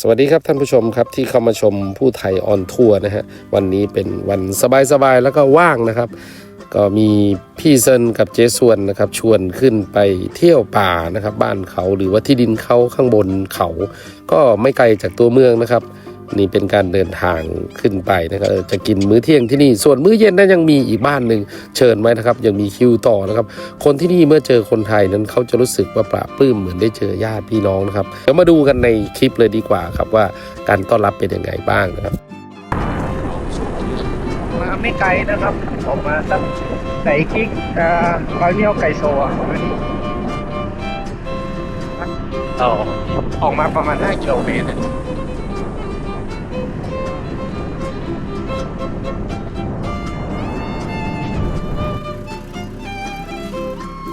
สวัสดีครับท่านผู้ชมครับที่เข้ามาชมผู้ไทยออนทัวร์นะฮะวันนี้เป็นวันสบายๆแล้วก็ว่างนะครับ ก็มีพี่เซนกับเจส่วนนะครับชวนขึ้นไปเที่ยวป่านะครับ บ้านเขาหรือว่าที่ดินเขาข้างบนเขา ก็ไม่ไกลจากตัวเมืองนะครับ นี่เป็นการเดินทางขึ้นไปนะครับเออจะกินมื้อเที่ยงที่นี่ ส่วนมื้อเย็นนั้นยังมีอีกบ้านหนึ่งเชิญไว้นะครับ ยังมีคิวต่อนะครับ คนที่นี่เมื่อเจอคนไทยนั้นเขาจะรู้สึกว่าปลาบปลื้มเหมือนได้เจอญาติพี่น้องนะครับเดี๋ยวมาดูกันในคลิปเลยดีกว่าครับว่าการต้อนรับเป็นยังไงบ้างนะครับ มาไม่ไกลนะครับออกมาสักไก่คิกอ่าร้อยเมี่ยวไก่โซอะประมาณนี้ต่อออกมาประมาณ5กิโลเมตร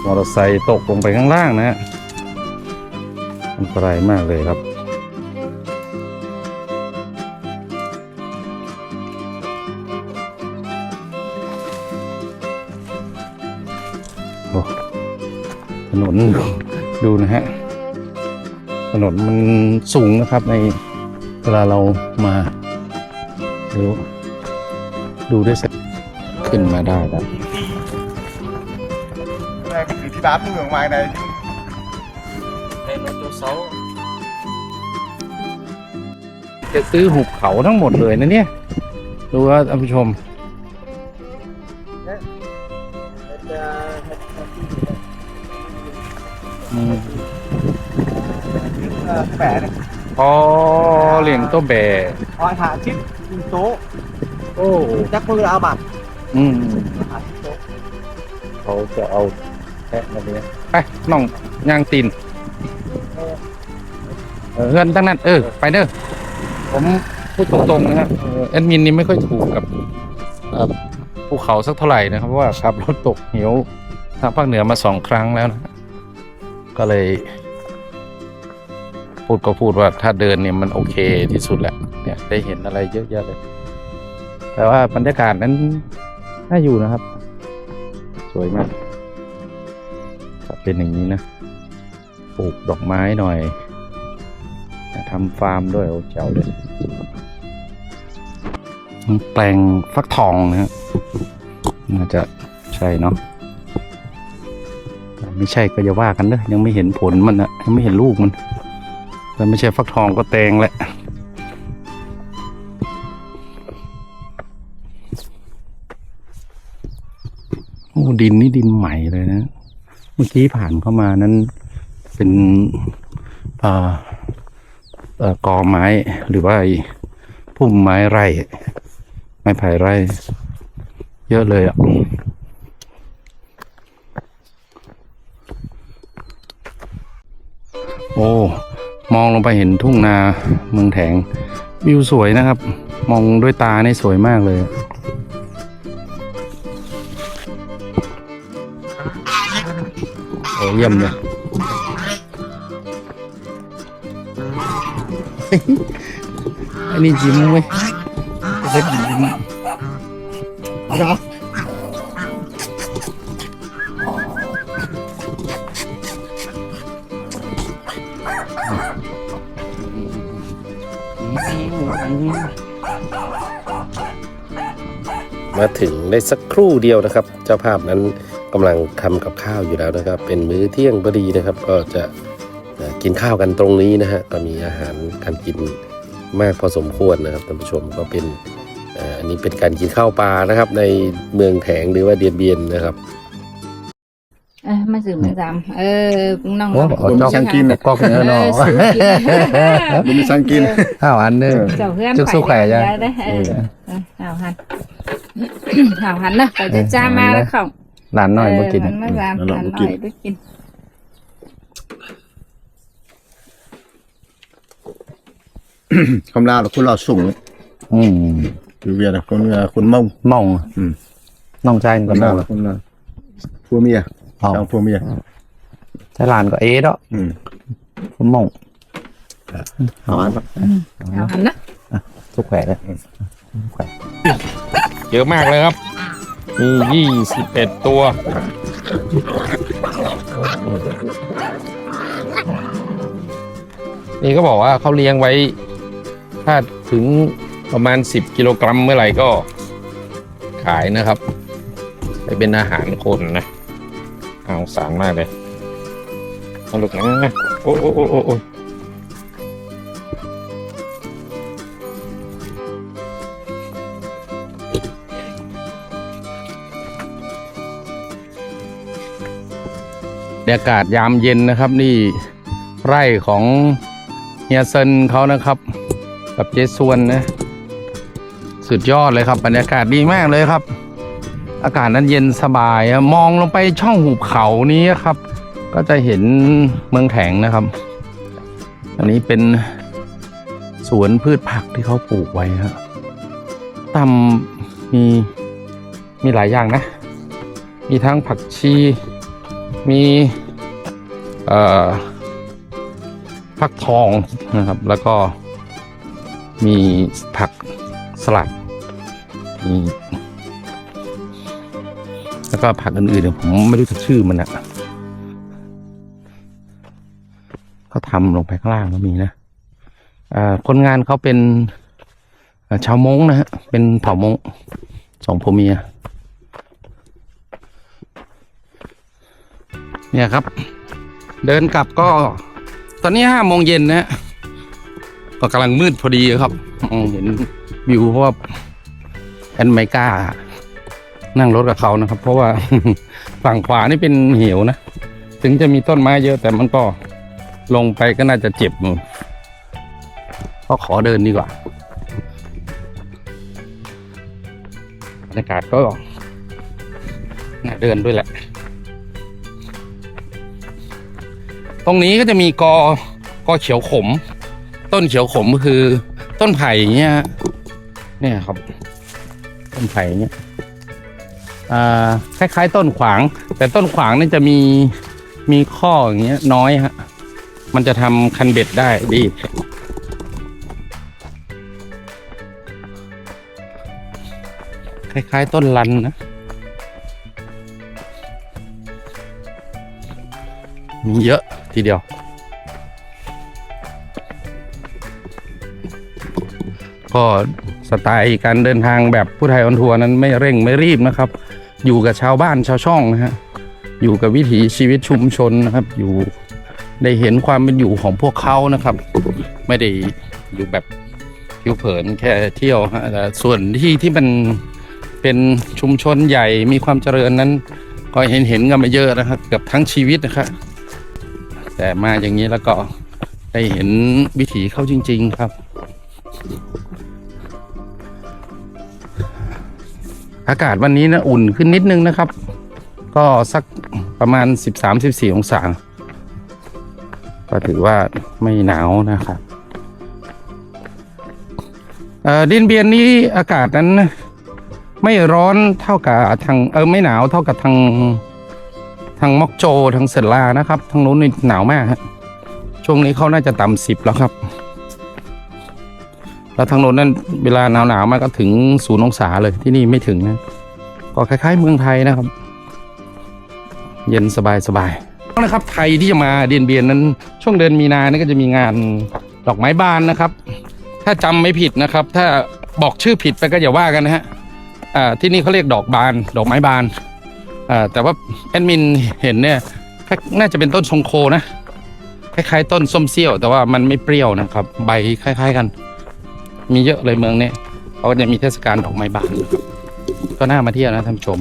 มอเตอร์ไซค์ตกลงไปข้างล่างนะฮะอันตรายมากเลยครับ โอ้ถนนดูนะฮะ ถนนมันสูงนะครับในเวลาเรามาดูดูได้สักขึ้นมาได้ครับ อยู่ที่บ้านเมืองมาในจะซื้อหุบเขาทั้งหมดเลยนะเนี่ย ดูว่าท่านผู้ชม อืมแฝดอ๋อเลี้ยงตัวแบะออยหาชิปโต๊ะโอ้จักมือเอาบัตรอืมหาชิปโต๊ะเขาจะเอา แพะมาเลี้ยงไปน้องย่างตีนเออเงินตั้งนั้น เออ ไปเด้อผมพูดตรงๆนะครับเออแอดมินนี่ไม่ค่อยถูกกับเอ่อภูเขาสักเท่าไหร่นะครับเพราะว่าขับรถตกเหวทางภาคเหนือมาสองครั้งแล้วนะก็เลย พูดก็พูดว่าถ้าเดินเนี่ยมันโอเคที่สุดแหละเนี่ยได้เห็นอะไรเยอะแยะเลย แต่ว่าบรรยากาศนั้นน่าอยู่นะครับ สวยมาก ถ้าเป็นอย่างนี้นะ ปลูกดอกไม้หน่อยทำฟาร์มด้วยโอ้เจ๋วเลยแปลงฟักทองนะฮะน่าจะใช่เนาะแต่ไม่ใช่ก็จะว่ากันเนอะยังไม่เห็นผลมันนะยังไม่เห็นลูกมันแต่ไม่ใช่ฟักทองก็แตงแหละโอ้ดินนี่ดินใหม่เลยนะ มื่อกี้ผ่านเข้ามานั้นเป็นออกอไม้หรือว่าพุ่มไม้ไร่ ไม้ไผ่ไร่ เยอะเลยอะโอ้มองลงไปเห็นทุ่งนาเมืองแถงวิวสวยนะครับ มองด้วยตาในสวยมากเลย เยี่ยมเลยอันนี้ยิ้มเว้ยเล็กยิ้มอืมมาถึงได้สักครู่เดียวนะครับ เจ้าภาพนั้น กำลังทำกับข้าวอยู่แล้วนะครับ เป็นมื้อเที่ยงพอดีนะครับ ก็จะเอ่อกินข้าวกันตรงนี้นะฮะก็มีอาหารการกินมากพอสมควรนะครับท่านผู้ชมก็เป็นเอ่ออันนี้เป็นการกินข้าวปลานะครับ ในเมืองแถงหรือว่าเดียนเบียนนะครับเอ้ยมาสื่อมาจำเออน้องโอ้น้องเอาจอกช่างกินกอกเนื้อเนาะสื่อกินมีสังกินข้าวอันหนึงเจ้าเพื่อนจุกสู้ไข่จ้ะได้เออเออข่าวหันข่าวหันนะไปจะจ้ามาแล้วเขา หลานน้อยมากินเมันมาจำหันหน่อยไปกิน คำลาเราคนเราสูงอืมอยู่เวียดนะคนเวียดคนเมามองอืม น้องชายก็คนมลาองเราคนลาผัวเมียอ๋อสาวผัวเมียใช่หลานก็เอ๊ะเนาะอืมผมมองเอาอันข่าวหันนะทุกแขวเลยแขวเยอะมากเลยครับ มียี่สิบเอ็ดตัว นี่ก็บอกว่าเขาเลี้ยงไว้ ถ้าถึงประมาณ10กิโลกรัมเมื่อไหร่ก็ขายนะครับไปเป็นอาหารคนนะเอาสารมากเลยเอาลูกนะโอ้โอ้โอ้โอ้ ยากาศยามเย็นนะครับ นี่ไร่ของเฮียเซนเขานะครับ กับเจสวนนะ สุดยอดเลยครับ บรรยากาศดีมากเลยครับ อากาศนั้นเย็นสบายมองลงไปช่องหุบเขานี้ครับ ก็จะเห็นเมืองแถงนะครับ อันนี้เป็นสวนพืชผักที่เขาปลูกไว้ครับตำมีมีหลายอย่างนะ มีทั้งผักชี มี เอ่อฟักทองนะครับ แล้วก็มีผักสลัดมีแล้วก็ผักอื่นๆเนี่ยผมไม่รู้จักชื่อมันนะเขาทำลงไปข้างล่างก็มีนะคนงานเขาเป็นชาวมงนะฮะ เป็นเผ่ามงสองผัวเมีย เนี่ยครับ เดินกลับก็ ตอนนี้ห้าโมงเย็นนะฮะก็กำลังมืดพอดีครับมองเห็นวิวเพราะว่าแอนไม่กล้า นั่งรถกับเขานะครับ เพราะว่าฝั่งขวานี่เป็นเหวนะ ถึงจะมีต้นไม้เยอะแต่มันก็ลงไปก็น่าจะเจ็บมือก็ขอเดินดีกว่าบรรยากาศก็น่าเดินด้วยแหละ ตรงนี้ก็จะมีกอกอเขียวขม ต้นเขียวขมก็คือ ต้นไผ่เงี้ยเนี่ยครับ ต้นไผ่เงี้ยคล้าย ๆ ต้นขวาง แต่ต้นขวางนี่จะมีมีข้ออย่างเงี้ยน้อยฮะมันจะทำคันเบ็ดได้ดีคล้ายๆ ต้นลันนะ มีเยอะ ทีเดียว ก็สไตล์การเดินทางแบบผู้ไทยออนทัวร์นั้นไม่เร่งไม่รีบนะครับ อยู่กับชาวบ้านชาวช่องนะฮะอยู่กับวิถีชีวิตชุมชนนะครับ อยู่ได้เห็นความเป็นอยู่ของพวกเขานะครับ ไม่ได้อยู่แบบผิวเผินแค่เที่ยวฮะแต่ส่วนที่ที่มันเป็นชุมชนใหญ่มีความเจริญนั้น ก็เห็นเห็นกันมาเยอะนะครับเกือบทั้งชีวิตนะครับ แต่มาอย่างนี้แล้วก็ได้เห็นวิถีเข้าจริง ๆ ครับ อากาศวันนี้นะอุ่นขึ้นนิดนึงนะครับ ก็สักประมาณ 13-14 องศา ก็ถือว่าไม่หนาวนะครับเดินเบียนนี้อากาศนั้น ไม่ร้อนเท่ากับทางเออไม่หนาวเท่ากับทาง ทางมอกโจทางเซนลานะครับทางนู้นนี่หนาวมากฮะช่วงนี้เขาน่าจะต่ำสิบแล้วครับ แล้วทางโน้นนั่นเวลาหนาวหนาวๆมากก็ถึงศูนย์องศาเลยที่นี่ไม่ถึงนะ ก็คล้าย ๆ เมืองไทยนะครับ เย็นสบายสบายๆนะครับไทยที่จะมาเดียนเบียนนั้น ช่วงเดือนมีนานี่ก็จะมีงานดอกไม้บานนะครับ ถ้าจำไม่ผิดนะครับ ถ้าบอกชื่อผิดไปก็อย่าว่ากันนะฮะที่นี่เขาเรียกดอกบาน ดอกไม้บาน แต่ว่าแอดมินเห็นเนี่ยน่าจะเป็นต้นชงโคนะ คล้ายๆ ต้นส้มเซี่ยว แต่ว่ามันไม่เปรี้ยวนะครับ ใบคล้าย ๆกัน มีเยอะเลยเมืองเนี้เขาก็จะมีเทศกาลดอกไม้บานนะครับก็น่ามาเที่ยวนะท่านผู้ชม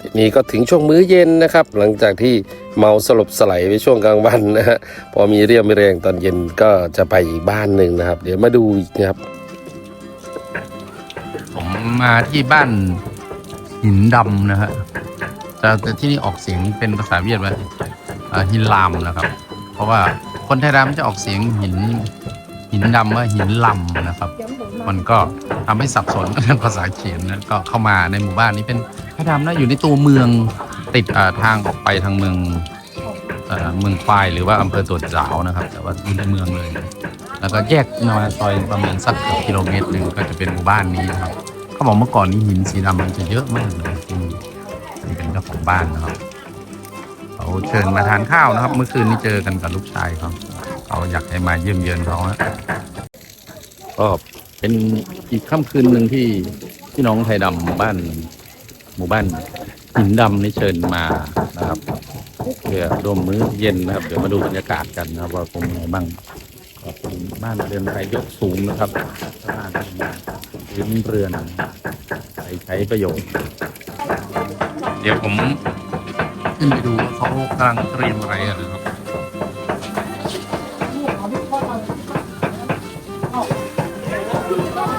ทีนี้ก็ถึงช่วงมื้อเย็นนะครับ หลังจากที่เมาสลบสลายไปช่วงกลางวันนะฮะพอมีเรี่ยวมีแรงตอนเย็นก็จะไปอีกบ้านหนึ่งนะครับ เดี๋ยวมาดูอีกนะครับ ผมมาที่บ้านหินดำนะฮะ แต่แต่ที่นี่ออกเสียงเป็นภาษาเวียดว่าอ่าหินลามนะครับ เพราะว่าคนไทยดำจะออกเสียงหินหินดำว่าหินลำนะครับ มันก็ทำให้สับสนภาษาเขียนนะก็เข้ามาในหมู่บ้านนี้เป็นไทยดำนะอยู่ในตัวเมืองติดอ่าทางออกไปทางเมืองเอ่อเมืองควายหรือว่าอำเภอตรวจจาวนะครับ แต่ว่าอยู่ในเมืองเลย แล้วก็แยกมาซอยประมาณสักกิโลเมตรหนึ่งก็จะเป็นหมู่บ้านนี้นะครับเขาบอกเมื่อก่อนนี้หินสีดำมันจะเยอะมากเลย เจ้าของบ้านนะครับเขาเชิญมาทานข้าวนะครับ เมื่อคืนนี้เจอกันกับลูกชายเขาเขาอยากให้มาเยี่ยมเยือนเขาฮะก็เป็นอีกค่ำคืนหนึ่งที่พี่น้องไทยดำบ้าน หมู่บ้านหินดำนี่เชิญมานะครับเพื่อร่วมมื้อเย็นนะครับ เดี๋ยวมาดูบรรยากาศกันนะครับว่าเป็นไงบ้างเป็นบ้านเรือนไทยยกสูงนะครับบ้านพื้นเรือนใช้ใช้ประโยชน์ เดี๋ยวผมขึ้นไปดูว่าเขากำลังเตรียมอะไรกันนะครับ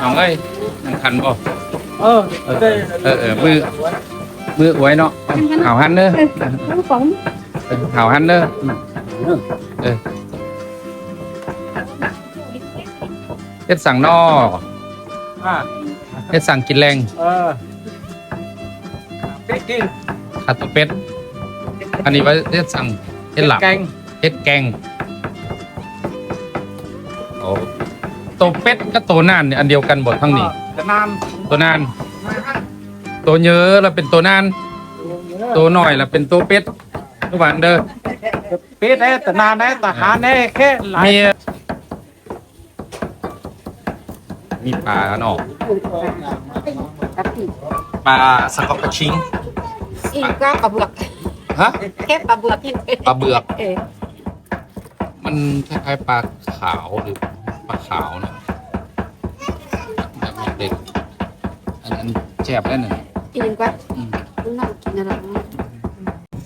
น้องเอ้ยนั่งคันบ่เออเออเออเออมือมือไว้เนาะหาวหันเนอะน้ำป๋องเออหาวหันเนอะเออเฮ็ดสั่งนออ่าเฮ็ดสั่งกินแรงเออเป็ด กินขาตัวเป็ดอันนี้ไว้เฮ็ดสั่งเฮ็ดหลับแกงเฮ็ดแกงโอ้ตัวเป็ดกับตัวน่านเนี่ยอันเดียวกันหมดทั้งนี้จะนานตัวน่านตัวเยอะแล้วเป็นตัวน่านตัวหน่อยแล้วเป็นตัวเป็ดทุกวันเด้อเป็ดเอ้แต่นานเอ้แต่หาแน่แค่หลาย มีมีปลาหนอกปลาสกอกกระชิงอีกก็ปลาเบือกฮะแค่ปลาเบือกที่ปลาเบือก เออมันคล้ายๆปลาขาวหรือปลาขาวนะแบบเด็กๆอันนั้นแจ็บแล้วน่ะอีกก็อืมน่ากินอะไร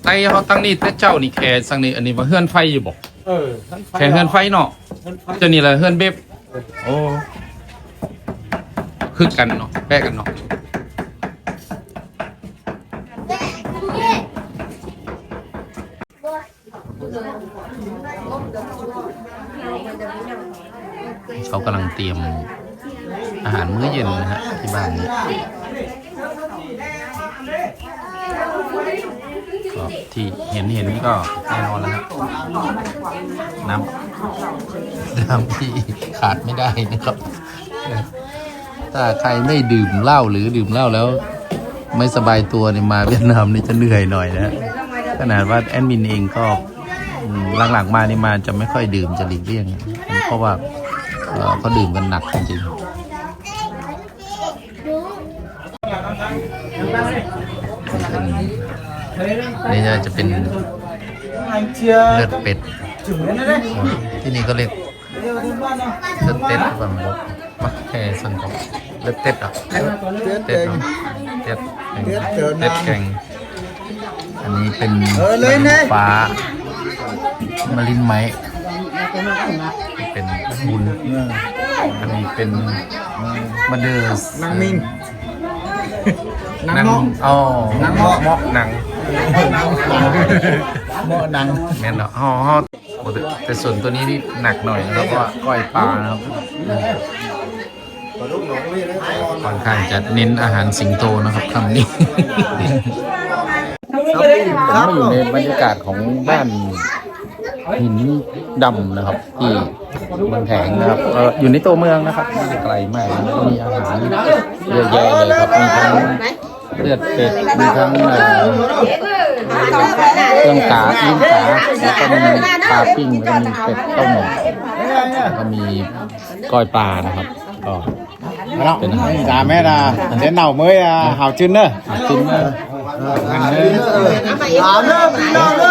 ไตเขาตั้งนี่แต่เจ้านี่แค่สังนี่อันนี้ว่าเฮือนไฟอยู่บอกเออท่านไฟแค่เฮือนไฟเนาะท่านไฟเจ้านี่แหละเฮือนเบบโอ้ คือกันเนาะแปะกันเนาะเขากำลังเตรียมอาหารมื้อเย็นนะฮะที่บ้านนี้ก็ที่เห็นเห็นนี่ก็แน่นอนแล้วครับน้ำน้ำที่ขาดไม่ได้นะครับ ถ้าใครไม่ดื่มเหล้าหรือดื่มเหล้าแล้ว ไม่สบายตัวเนี่ยมาเวียดนามนี่จะเหนื่อยหน่อยนะฮะขนาดว่าแอดมินเองก็อืมหลังๆมานี่มาจะไม่ค่อยดื่มจะหลีกเลี่ยง เพราะว่าเอ่อเขาดื่มกันหนักจริงๆนี่จะเป็นเลือดเป็ด ที่นี่ก็เรียกเลือดเต็ดหรือเปล่าไม่รู้มักแค่สั่งกับเลือดเต็ดเหรอะเต็ดเนาะเต็ดเต็ดแกงอันนี้เป็นฟ้ามะลินไม้เป็นบุญอันนี้เป็นมาเดอร์นางมิงหนังอ๋อหนังเมาะเมาะหนังหม้อนางแม่นเนาะห่อห่อโอ้แต่แต่ส่วนตัวนี้นี่หนักหน่อยนะครับเพราะว่าก้อยปลานะครับ ค่อนข้างจะเน้นอาหารสิงโตนะครับคำนี้ผมมาอยู่ในบรรยากาศของบ้านหินดำนะครับ ที่เมืองแถงนะครับเอ่ออยู่ในตัวเมืองนะครับไม่ได้ไกลมากนะมีอาหารเยอะแยะเลยครับมีทั้งเลือดเป็ดมีทั้งเอ่อเครื่องกาลิ้นกาแล้วก็มีปลาปิ้งแล้วก็มีเป็ดต้มแล้วก็มีก้อยปลานะครับก็ เป็นอาหารด่าแม่ด่าเดี๋ยวเหน่าเมื่อยอะหาวจืนเนอะกินเนอะถามเนอะพี่น้องเน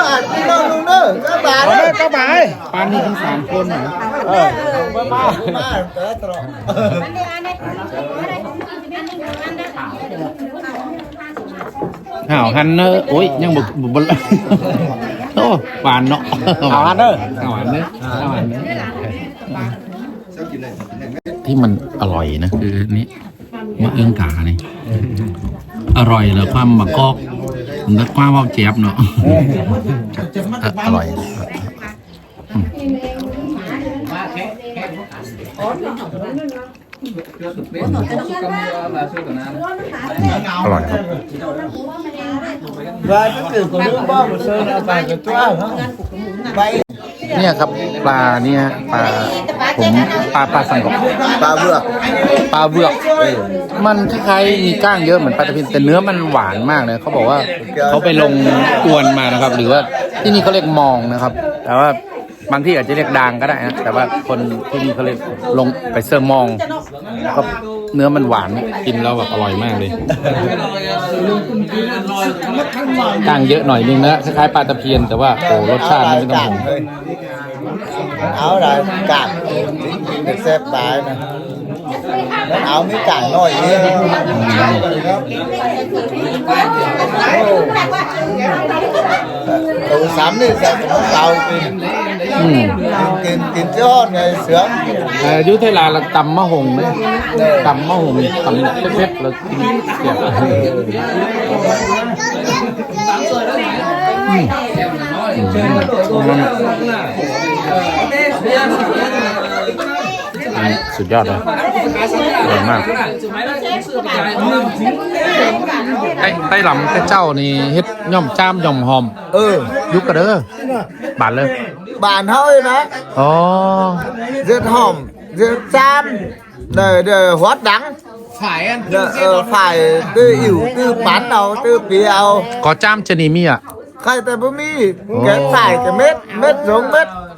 อะอะพี่น้องลุงเนอะก็บาเนอะก็บาปลานี่ทั้งสามคนเหรอเออมามามาตลอดห่าวฮันเนอร์โอ้ยยังบุบบโอ้หวานเนาะหาวฮันเนอร์ห่าวฮันเนอร์ห่าวฮันเนอร์ที่มันอร่อยนะคือนี่มะเอื้องกาเนี่ยอร่อยแล้วความมะกอกแล้วความว่าเจ็บเนาะเอออร่อยอืมอร่อยครับ và cái kiểu của nước bao một sơn là bài của tôi hả bay เนี่ยครับปลาเนี่ยปลาผมปลาปลาสังกบ ba vừa ปลาเบือกมันคล้ายๆมีก้างเยอะเหมือนปลาตะเพียนแต่เนื้อมันหวานมากเลยเขาบอกว่าเขาไปลงอวนมานะครับ หรือว่าที่นี่เขาเรียกมองนะครับ แต่ว่าบางที่อาจจะเรียกดางก็ได้นะแต่ว่าคนที่นี่เขาเรียกลงไปเซอร์มองก็ เนื้อมันหวานกินแล้วแบบอร่อยมากเลยต่างเยอะหน่อยนึงนะคล้ายปลาตะเพียนแต่ว่าโอ้รสชาติไม่ต้องห่วงเอาละกากเด็กแซฟตายนะาตำมะหงนะตำมะหงตำเผ็ดๆแล้วกินเกี่ยวอืมอันนี้สุดยอดเลยอร่อย มากไต้ไต้หลำไต้เจ้านี่เฮ็ดย่อมจ้ามย่อมหอม ừ ยุกกระเด้อบาดเลย bàn thôi đó อ๋อ rất hòm rất cham đời đời hót đắng phải anh ờ, phải từ ỉu từ bán đâu từ bì đâu ก็จ้ามจะนี่มีอะ khai tay bố mi cái phải cái mết mết giống mết ฝ่ายกับบปู ừ น้ำเขาลี่เม็ด ừ Hắn đây nằm khẩu ly. gì đây ปูก่อเม็ดเม็ด thế cháu đó mà là pu là cham này là sẽ hay phải này Ờ. là pu hay hòm này เออกอหอมก็กอกอจ้ามดิ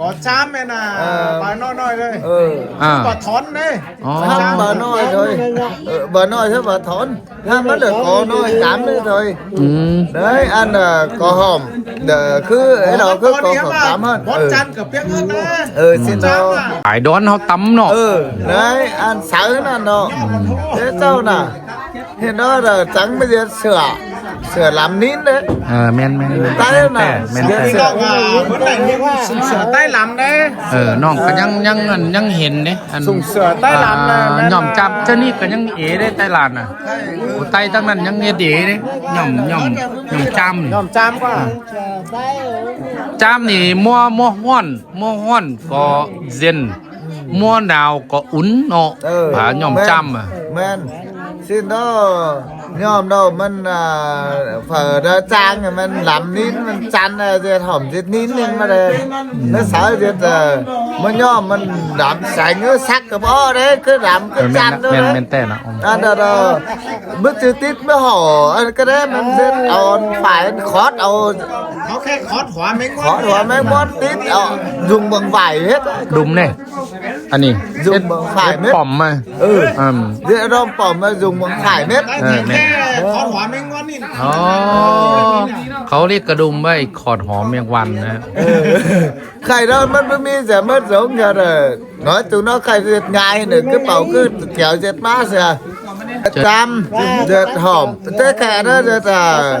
สือใต้ลำเด้เออน้องก็ยังยังอันยังเห็นเด้อันสุ่มเสือใต้ลำนะอ่าแม่นย่อมจับเจ้านี่ก็ยังเอได้ใต้ลานน่ะโอ้ใต้ตั้งนั้นยังเอเดเด้ย่อมย่อมย่อมจำยอมจ้ามกว่าจามนี่มัวมัวฮ้อนมัวฮ้อนก็เย็นมัวหนาวก็อุ่นเนาะ ừ ผาย่อม men, จำอะ men xin đó nhòm đâu mình à, phở ra trang rồi mình làm nín mình chăn là giờ hỏng giết nín lên mà đây nó sợ giết à mà nhòm mình làm sành nó sắc cái bó đấy cứ làm เออ cứ แม่น chăn นะ đó แม่นแม่ đấy นแต่นะ à đó đó bước chữ tít mới hổ à, cái đấy mình giết ồn phải khót ồn เขาแค่คอดหัวแมงวัน khót rồi mấy món tít ồn dùng bằng vải hết á. ดุมเนี่ยอันนี้ dùng เฮ็ด bằng phải เฮ็ด mết ป่อมมา ừ อืม dễ rong bỏng mà dùng bằng phải mết ได้แต่แค่คอดหัวแมงวันนี่อ๋อเขาเรียกกระดุมไว้ขอดหอมเมียงวันนะ khai đó mất mới mi sẽ mất giống như là nói tụi nó khai diệt ngài nữa cứ bảo cứ kéo diệt má sẽ trăm diệt hòm tất cả đó diệt là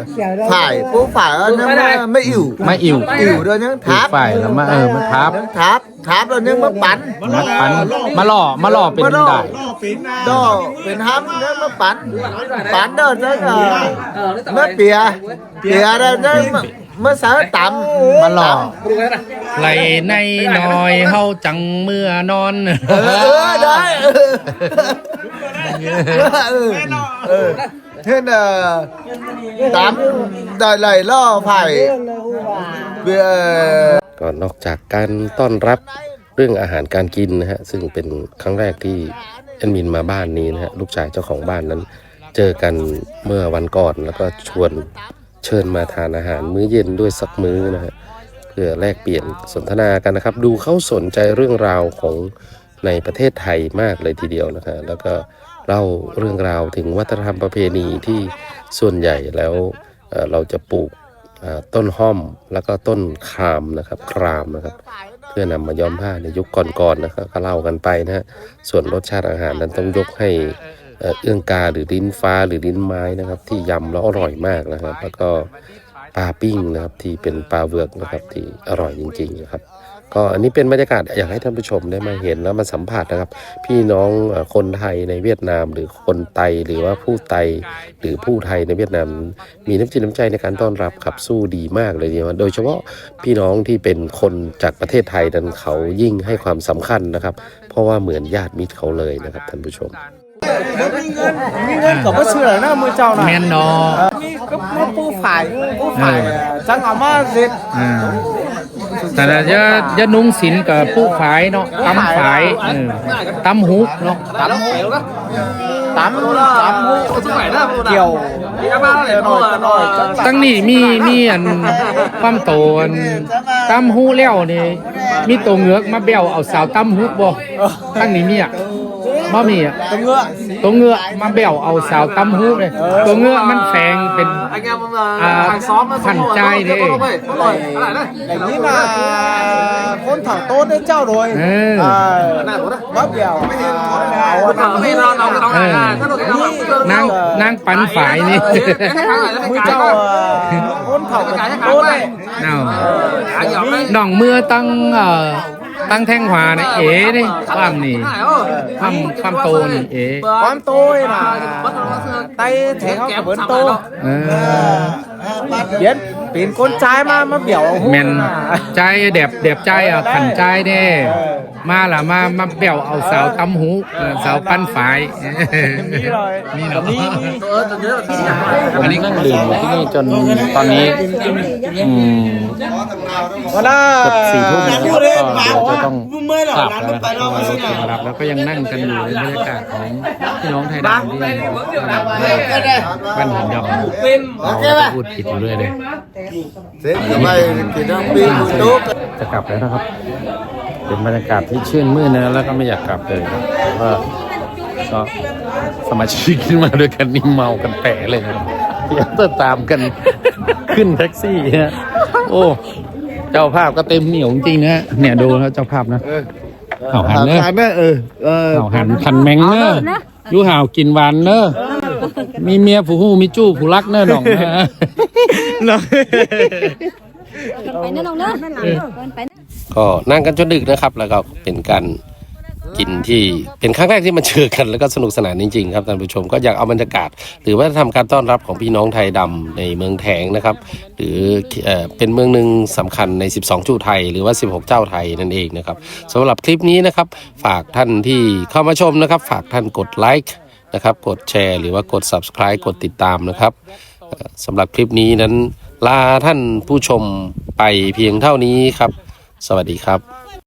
phải cũng phải ơn nhưng mà mới ỉu ไม่อิ่ว ỉu rồi những ถือ tháp ฝ่ายแล้วมาเออมาทับ những tháp tháp rồi những mất bắn มาปันมาล่อมาล่อเป็นได้ล่อปีนนะ đó bên hám những mất bắn bắn đó rất là mất bìa bìa đó rất mất sáu tắm มาล่อ ไหลในน้อยเฮาจังเมื่อนอน ừ, ừ đấy ừ. ừ. ừ. Thế là tám đời này lo phải vì ก็นอกจากการต้อนรับเรื่องอาหารการกินนะฮะซึ่งเป็นครั้งแรกที่แอดมินมาบ้านนี้นะฮะลูกชายเจ้าของบ้านนั้น เจอกันเมื่อวันก่อนแล้วก็ชวนเชิญมาทานอาหารมื้อเย็นด้วยสักมื้อนะฮะเพื่อแลกเปลี่ยนสนทนากันนะครับ ดูเขาสนใจเรื่องราวของในประเทศไทยมากเลยทีเดียวนะฮะแล้วก็ เล่าเรื่องราวถึงวัฒนธรรมประเพณีที่ส่วนใหญ่แล้วเราจะปลูกต้นห้อมแล้วก็ต้นครามนะครับครามนะครับ เพื่อนำมาย้อมผ้าในยุคก่อนๆนะครับก็เล่ากันไปนะฮะส่วนรสชาติอาหารนั้นต้องยกให้เอื้องกาหรือลิ้นฟ้าหรือลิ้นไม้นะครับ ที่ยำแล้วอร่อยมากนะครับ แล้วก็ปลาปิ้งนะครับที่เป็นปลาเบือกนะครับที่อร่อยจริงๆนะครับ ก็อันนี้เป็นบรรยากาศอยากให้ท่านผู้ชมได้มาเห็นแล้วมาสัมผัสนะครับ พี่น้องเอ่อคนไทยในเวียดนาม หรือคนไตหรือว่าผู้ไตหรือผู้ไทยในเวียดนาม มีน้ำจิตน้ำใจในการต้อนรับขับสู้ดีมากเลยทีเดียวโดยเฉพาะพี่น้องที่เป็นคนจากประเทศไทยนั้นเขายิ่งให้ความสำคัญนะครับ เพราะว่าเหมือนญาติมิตรเขาเลยนะครับท่านผู้ชมมีเงินมีเงินกับว่าเชื่อนะมือเจ้าน่ะแม่นเนาะมีก็มาปูฝ่ายปูฝ่ายจังเอามาเสร็จอ่า แต่ละจะจะนุ่งสินกับผู้ฝายเนาะตำฝายเออตำฮุกเนาะตำหูตำตำหูเกี่ยวเกี่ยวหน่อยหน่อยตั้งนี่มีมีอันความโตอันตำหูแล้วนี่มีตัวเหงือกมาเบลเอาสาวตำฮุกบ่ตั้งนี่มีอะ บ่มีอะตัวเงือกตัวเหงือกมาเบลเอาสาวตำฮุกเลยตัวเหงือกมันแฝงเป็นอ่าขันใจเด้อย่างนี้นะคนถังโต๊ะได้เจ้าโดยเออบับเดียวเอาหนังไม่รอเราเออนางนางปันฝายนี่มือเจ้าคนถังโต๊ะได้เนาน้องเมื่อตั้งเอ่อตั้งแท่งขวานี่เอ๋นี่ความนี่ความความโตนี่เอ๋ความโตน่ะไตแทงเขากับเบิ้นโตเออ เย็นปีนคนชายมามาเบี่ยวแม่นใจเด็บเด็บใจอะขันใจเด้มาล่ะมามาเบี่ยวเอาสาวตำหูเออสาวปั้นฝาย นี่เลยนี่เนาะนี่อันนี้นั่งดื่มอยู่ที่นี่จนตอนนี้อืมวันน่ะเกือบสี่ทุ่มแล้วก็เดี๋ยวจะต้องกลับแล้วนะครับเพราะว่ารถจะมารับแล้วก็ยังนั่งกันอยู่ในบรรยากาศของพี่น้องไทยดำที่บ้านหินดำเราพูดผิดอยู่เรื่อยเลยเสร็จก็ไปกินน้ำปีมือตุ๊กจะกลับแล้วนะครับ เป็นบรรยากาศที่ชื่นมื่นนะแล้วก็ไม่อยากกลับเลยเพราะว่าก็สมาชิกขึ้นมาด้วยกันนี่เมากันแปะเลยนะเดี๋ยวจะตามกันขึ้นแท็กซี่ฮะโอ้เจ้าภาพก็เต็มเหนียวจริงๆนะฮะเนี่ยดูแล้วเจ้าภาพนะเอาหันเนอะขายแม่เออเออเอาหันขันแมงเนอะอยูห่าวกินหวานเนอะ มีเมียผู้หู้มีจู้ผู้รักเนอะหน่องนะไปเนื้อลงเนื้อไปเนื้อก็นั่งกันจนดึกนะครับ แล้วก็เป็นการกินที่เป็นครั้งแรกที่มาเจอกันแล้วก็สนุกสนานจริงๆครับท่านผู้ชมก็อยากเอาบรรยากาศ หรือว่าทำการต้อนรับของพี่น้องไทยดำในเมืองแถงนะครับ หรือเอ่อเป็นเมืองหนึ่งสำคัญใน 12 จูไทย หรือว่า 16 เจ้าไทยนั่นเองนะครับสำหรับคลิปนี้นะครับ ฝากท่านที่เข้ามาชมนะครับ ฝากท่านกดไลค์ นะครับ กดแชร์ หรือว่ากด subscribe กดติดตามนะครับสำหรับคลิปนี้นั้นลาท่านผู้ชมไปเพียงเท่านี้ครับ สวัสดีครับ